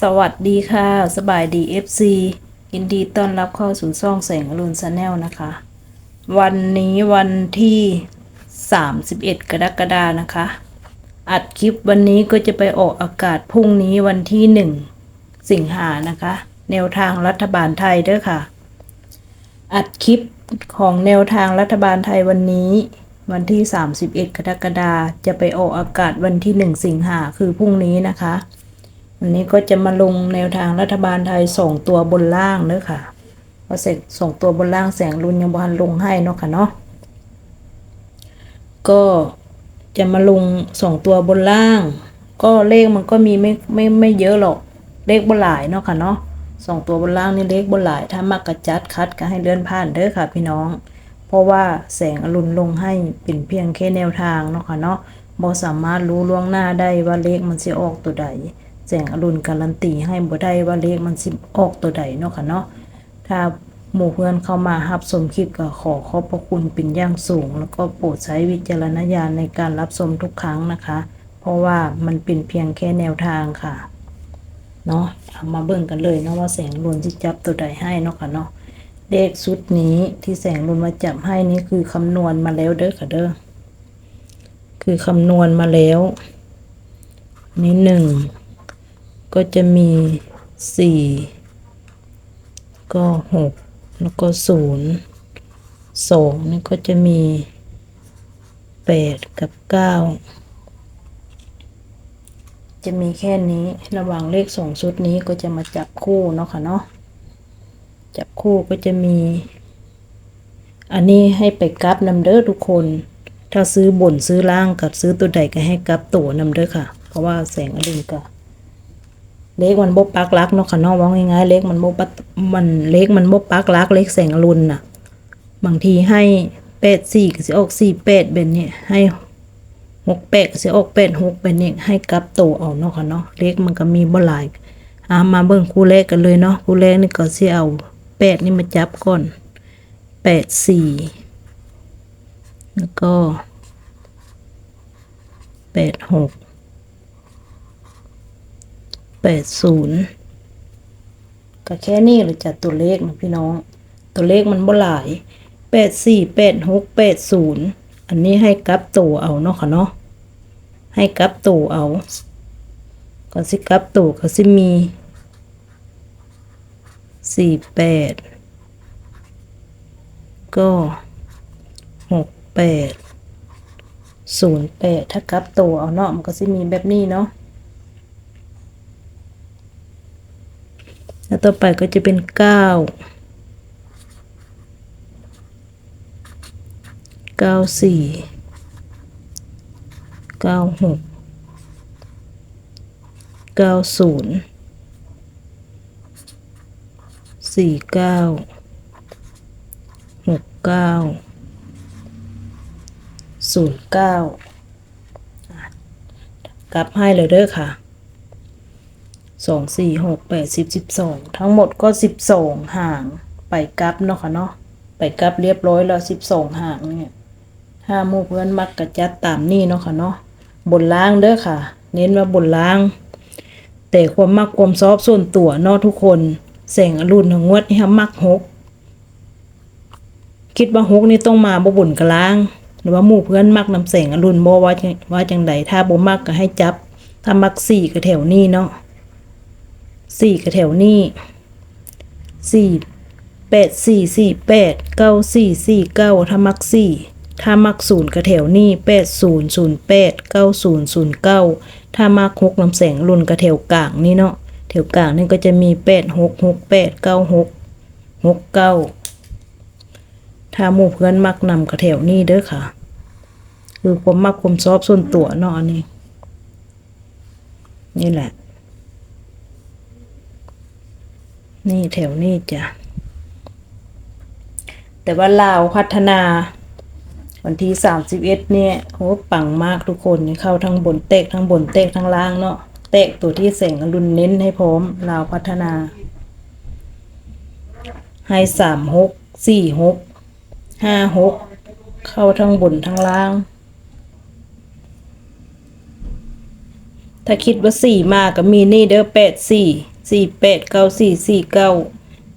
สวัสดีค่ะ สบายดี FC ยินดีต้อนรับเข้าสู่ช่องแสงอรุณชาแนลนะคะ วันนี้วันที่ 31 กรกฎานะคะ อัดคลิปวันนี้ก็จะไปออกอากาศพรุ่งนี้วันที่ 1 สิงหานะคะ แนวทางรัฐบาลไทยเด้อค่ะ อัดคลิปของแนวทางรัฐบาลไทยวันนี้ วันที่ 31 กรกฎาจะไปออกอากาศวันที่ 1 สิงหาคือพรุ่งนี้นะคะ วันนี้ก็จะมาลงแนวทางรัฐบาลไทยส่งตัวบนล่างเด้อค่ะพอเสร็จส่งตัวบนล่างแสงรุนยังบอลลงให้เนาะค่ะเนาะก็จะมาลงส่งตัวบนล่าง ก็เลขมันก็มีไม่ไม่ไม่เยอะหรอกเลขบนหลายเนาะค่ะเนาะส่งตัวบนล่างนี่เลขบนหลาย ถ้ามากกระจัดคัดก็ให้เลื่อนผ่านเด้อค่ะ พี่น้อง เพราะว่าแสงอรุณลงให้เป็นเพียงแค่แนวทางเนาะค่ะเนาะบ่สามารถรู้ล่วงหน้าได้ว่าเลขมันสิออกตัวใด แสงอรุณการันตีให้บ่ได้ว่าเลขมันสิออกตัวใดเนาะค่ะเนาะถ้าหมู่เพื่อนเข้ามารับชมคลิปก็ขอขอบพระคุณเป็นอย่างสูง แล้วก็โปรดใช้วิจารณญาณในการรับชมทุกครั้งนะคะ เพราะว่ามันเป็นเพียงแค่แนวทางค่ะเนาะเอามาเบิ่งกันเลยเนาะว่าแสงรุนที่จับตัวใดให้เนาะค่ะเนาะเลขชุดนี้ที่แสงรุนมาจับให้นี่คือคำนวณมาแล้วเด้อค่ะเด้อคือคำนวณมาแล้ว นี่หนึ่ง ก็จะมีสี่ก็หกแล้วก็ศูนย์สองนี่ก็จะมีแปดกับเก้าจะมีแค่นี้ระหว่างเลขสองชุดนี้ก็จะมาจับคู่เนาะค่ะเนาะจับคู่ก็จะมี อันนี้ให้ไปกลับนำเด้อทุกคน ถ้าซื้อบนซื้อล่างกับซื้อตัวใดก็ให้กลับตัวนำเด้อค่ะ เพราะว่าแสงอรุณก็ เลขมันบ่ปักลักเนาะค่ะเนาะว่าง่ายๆเลขมันบ่ปักมันเลขมันบ่ปักลักเลขแสงอรุณน่ะ บางทีให้แปดสี่สิออกสี่แปดเป็นเนี่ยให้หกแปดสิออกแปดหกเป็นเนี่ยให้กลับโตวเอาเนาะค่ะเนาะเลขมันก็มีบ่หลายอ่ามาเบิ่งคู่แรกกันเลยเนาะคู่แรกนี่ก็สิเอาแปดนี่มาจับก่อนแปดสี่แล้วก็แปดหก แปดศูนย์ก็แค่นี้เลยจัดตัวเลขนะพี่น้อง ตัวเลขมันบ่หลายแปดสี่แปดหกแปดศูนย์อันนี้ให้กลับตัวเอาเนาะค่ะเนาะให้กลับตัวเอาก็สิกลับตัวก็สิมีสี่แปดก็หกแปดศูนย์แปดถ้ากลับตัวเอาเนาะมันก็สิมีแบบนี้เนาะ แล้ว ต่อไปก็จะเป็นเก้าเก้าสี่เก้าหกเก้าศูนย์สี่เก้าหกเก้าศูนย์เก้ากลับให้เลยเด้อค่ะ สองสี่หกแปดสิบสิบสองทั้งหมดก็สิบสองห่างไปกลับเนาะค่ะเนาะไปกลับเรียบร้อยแล้วสิบสองห่างเนี่ยถ้าหมู่เพื่อนมักกระจัดตามนี่เนาะค่ะเนาะบนล่างเด้อค่ะ เน้นว่าบนล่าง แต่ความมักความซอบส่วนตัวเนาะทุกคนแสงอรุณของงวดนี่ฮะมักหกคิดว่าหกนี่ต้องมาบ่บุญกลาง หรือว่าหมู่เพื่อนมักนำแสงอรุณบ่ว่าว่าจังใดถ้าบ่มักก็ให้จับ ถ้ามักสี่ก็แถวนี้เนาะ สี่กับแถวนี้สี่แปดสี่สี่แปดเก้าสี่สี่เก้าถ้ามักสี่ถ้ามักศูนย์กับแถวนี้แปดศูนย์ศูนย์แปดเก้าศูนย์ศูนย์เก้าถ้ามักหกลำแสงรุนกับแถวกลางนี่เนาะแถวกลางนี่ก็จะมีแปดหกหกแปดเก้าหกหกเก้าถ้าหมู่เพื่อนมักนำกับแถวนี้เด้อค่ะ คือความมักความชอบส่วนตัวเนาะนนี้นี่แหละ นี่แถวนี้จ้ะ แต่ว่าลาวพัฒนา วันที่สามสิบเอ็ดเนี่ยโหปังมากทุกคนเข้าทั้งบนเตกทั้งบนเตกทั้งล่างเนาะเตกตัวที่แสงรุณเน้นให้พร้อมลาวพัฒนา ให้สามหกสี่หกห้าหกเข้าทั้งบนทั้งล่าง ถ้าคิดว่าสี่มาก็มีนี่เด้อแปดสี่ สี่แปดเก้าสี่สี่เก้า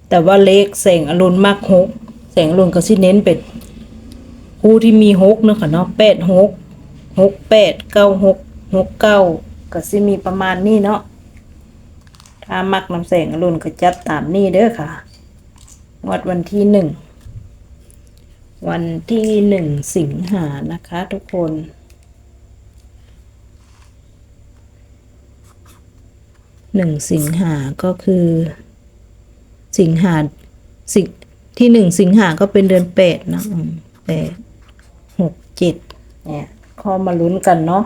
แต่ว่าเลขแสงอรุณมากหกแสงอรุณก็สิเน้นเป็นคู่ที่มีหกเนาะค่ะเนาะแปดหกหกแปดเก้าหกหกเก้าก็สิมีประมาณนี้เนาะถ้ามักนำแสงอรุณก็จัดตามนี้เด้อค่ะงวดวันที่หนึ่งวันที่หนึ่งสิงหานะคะทุกคน หนึ่งสิงหาก็คือ สิงหาสิงที่หนึ่งสิงหาก็เป็นเดือนแปดนะแปดหกเจ็ดเนี่ยข้อมาลุ้นกันเนาะ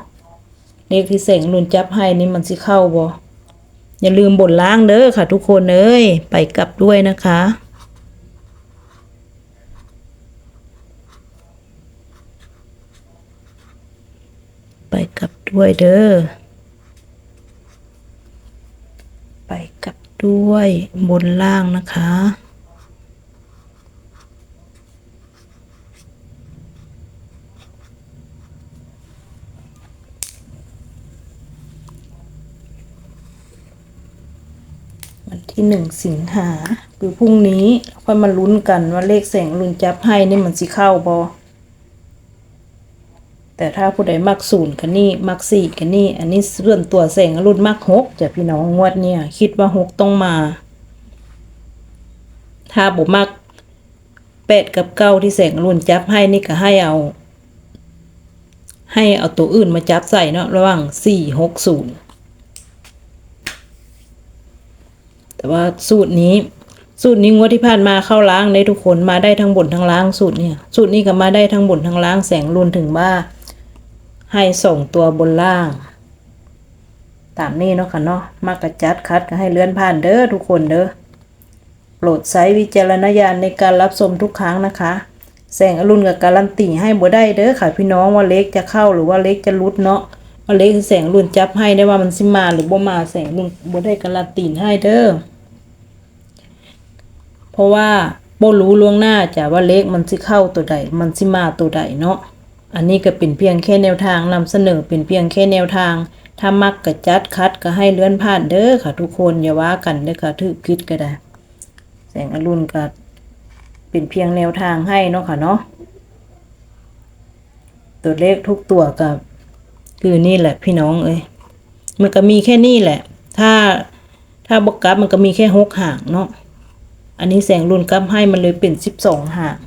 เลขที่เสงลุนจับให้นี่มันสิเข้าบ่อย่าลืมบนล่างเด้อค่ะ ทุกคนเอ้ยไปกลับด้วยนะคะไปกลับด้วยเด้อ ไปกลับ ด้วยบนล่างนะคะ วันที่หนึ่งสิงหาคือพรุ่งนี้ค่อยมาลุ้นกันว่าเลขแสงลุนจับให้นี่มันสิเข้าบอ แต่ถ้าผู้ใดมักศูนย์กันนี่มักสี่กันนี่อันนี้ส่วนตัวแสงรุณมักหกจะพี่น้องงวดเนี่ย คิดว่าหกต้องมา ถ้าบ่มักแปดกับเก้าที่แสงรุณจับให้นี่ก็ให้เอา ให้เอาตัวอื่นมาจับใส่เนาะระหว่างสี่หกศูนย์แต่ว่าสูตรนี้สูตรนี้งวดที่ผ่านมาเข้าล้างในทุกคนมาได้ทั้งบนทั้งล่างสูตรเนี่ยสูตรนี้ก็มาได้ทั้งบนทั้งล่างแสงรุนถึงว่า ให้ส่งตัวบนล่าง ตามนี้เนาะค่ะเนาะมากระจัดคัดก็ให้เลื่อนผ่านเด้อทุกคนเด้อโปรดใช้วิจารณญาณในการรับชมทุกครั้งนะคะ แสงอรุณกับการันตีให้บ่ได้เด้อค่ะพี่น้องว่าเล็กจะเข้าหรือว่าเล็กจะรุดเนาะว่าเล็กแสงรุณจับให้ได้ว่ามันสิมาหรือบ่มาแสงรุณบ่ได้การันตีให้เด้อเพราะว่าโบรู้ล่วงหน้าจ้ะว่าเลขมันสิเข้าตัวใด มันสิมาตัวใดเนาะ อันนี้ก็เป็นเพียงแค่แนวทางนำเสนอเป็นเพียงแค่แนวทาง ถ้ามักกะจัดคัดก็ให้เลื่อนผ่านเด้อค่ะ ทุกคนอย่าว่ากันเด้อค่ะถือคิดก็ได้ แสงอรุณก็เป็นเพียงแนวทางให้เนาะค่ะเนาะตัวเลขทุกตัวกับคือนี่แหละพี่น้องเอ้ยมันก็มีแค่นี้แหละ ถ้าถ้าบกกลับมันก็มีแค่หกหางเนาะอันนี้แสงรุนกลับให้มันเลยเป็นสิบสองหาง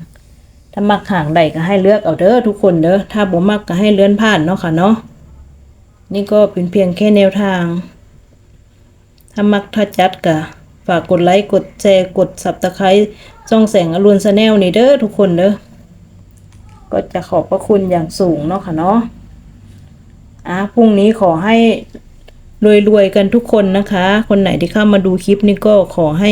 ถ้ามักหางใดก็ให้เลือกเอาเด้อทุกคนเด้อถ้าบ่มักก็ให้เลื่อนผ่านเนาะค่ะเนาะนี่ก็เป็นเพียงแค่แนวทาง ถ้ามักถ้าจัดก็ฝากกดไลค์กดแชร์กดสับตะไคร้จ้องแสงอรุณชาแนลนี่เด้อทุกคนเด้อก็จะขอบพระคุณอย่างสูงเนาะค่ะเนาะอะพรุ่งนี้ขอให้รวยๆกันทุกคนนะคะ คนไหนที่เข้ามาดูคลิปนี้ก็ขอให้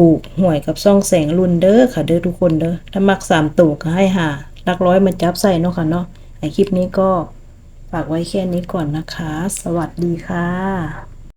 ถูกหวยกับซ่องแสงรุนเด้อค่ะเด้อทุกคนเด้อถ้ามักสามตัวก็ให้หาลักร้อยมันจับใส่เนาะค่ะเนาะไอคลิปนี้ก็ฝากไว้แค่นี้ก่อนนะคะ สวัสดีค่ะ